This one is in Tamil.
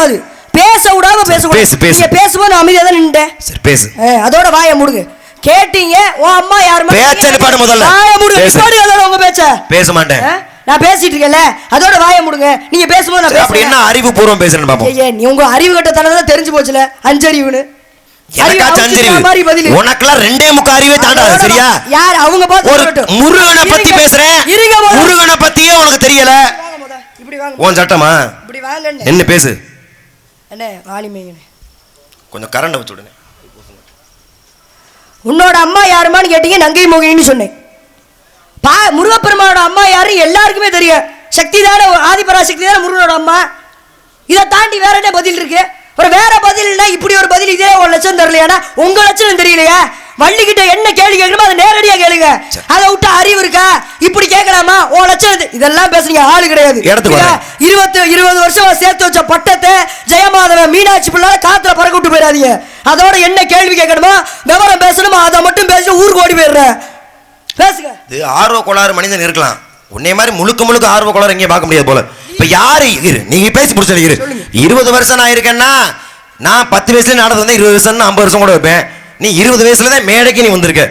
பேசக்கூடாது. பேச விடாம பேசு, பேசக்கூடாது பேசு. நீங்க பேசும்போது நான் தான் நின்னுட்டேன் சரி பேசு. அதோட வாயை முடுங்க. கேட்டீங்க உன் அம்மா யாருமா பேச்சை நிப்பாட்டு முதல்ல. வாயை முடுங்க பேசு. நிப்பாட்டுங்க அதோட உங்க பேச்ச. பேச மாட்டேன்? நான் பேசிட்டு இருக்கேன்ல. அதோட வாயை முடுங்க. நீங்க பேசும்போது நான் அப்படி என்ன பேசுறேன். அறிவு பூர்வம் பேசுறேன்னு பாப்போம். ஏய், நீ உங்க அறிவு கட்டத்தனம் தான் தெரிஞ்சு போச்சுல. அஞ்சறிவுன்னு. உனக்கெல்லாம் ரெண்டே முக்கா அறிவே தாண்டாது சரியா? யார் அவங்க பார்த்து. முருகனை பத்தி பேசுறேன். முருகனை பத்தியே உனக்கு தெரியல. இப்படி வாங்க உன் சட்டமா? இப்படி வாங்க என்ன பேசு? என்ன வாலிமைங்கண்ணே கொஞ்சம் கரண்ட் வச்சு விடுங்க. உன்னோட அம்மா யாருமான்னு கேட்டீங்க நங்கை மோகினின்னு சொன்னேன். பா முருகப்பெருமானோட அம்மா யாரு? எல்லாருக்குமே தெரியும். சக்தி தானே ஆதிபரா சக்தி தானே முருகனோட அம்மா. இதை தாண்டி வேற என்ன பதில் இருக்கு? ஒரு வேற பதில்னா இப்படி ஒரு பதில் இதே ஒரு லட்சம் தெரியலையாடா உங்க லட்சம் தெரியலையா? வள்ளிக்கிட்ட என்ன கேள்வி கேட்கணுமோ அதை நேரடியா கேளுங்க. அதை விட்டு அறிவு இருக்கா? இப்படி கேட்கலாமா? உன் லட்சம் இது- இதெல்லாம் பேசுறீங்க ஆளு கிடையாது. இருபத்து இருபது வருஷம் சேர்த்து வச்ச பட்டத்தை ஜெயமாதவன் மீனாட்சி பிள்ளை காத்துல பறக்க விட்டு போயிடாதீங்க. அதோட என்ன கேள்வி கேட்கணுமோ விவரம் பேசணுமோ அதை மட்டும் பேசி ஊருக்கு ஓடி போயிடுற பேசுங்க. இது ஆர்வ கோளாறு மனிதன் இருக்கலாம். உன்னை மாதிரி முழுக்க முழுக்க ஆர்வ கோளாறு எங்கேயும் பார்க்க முடியாது போல. இப்ப யாரு? இரு நீங்க பேசி முடிச்சது இரு. இருபது வருஷம் நான் இருக்கேன்னா நான் பத்து வயசுல நடந்து வந்து இருபது வருஷம் ஐம்பது வருஷம் கூட வைப்பேன். நீ இருபது வயசுல தான் மேடைக்கு நீ வந்திருக்க.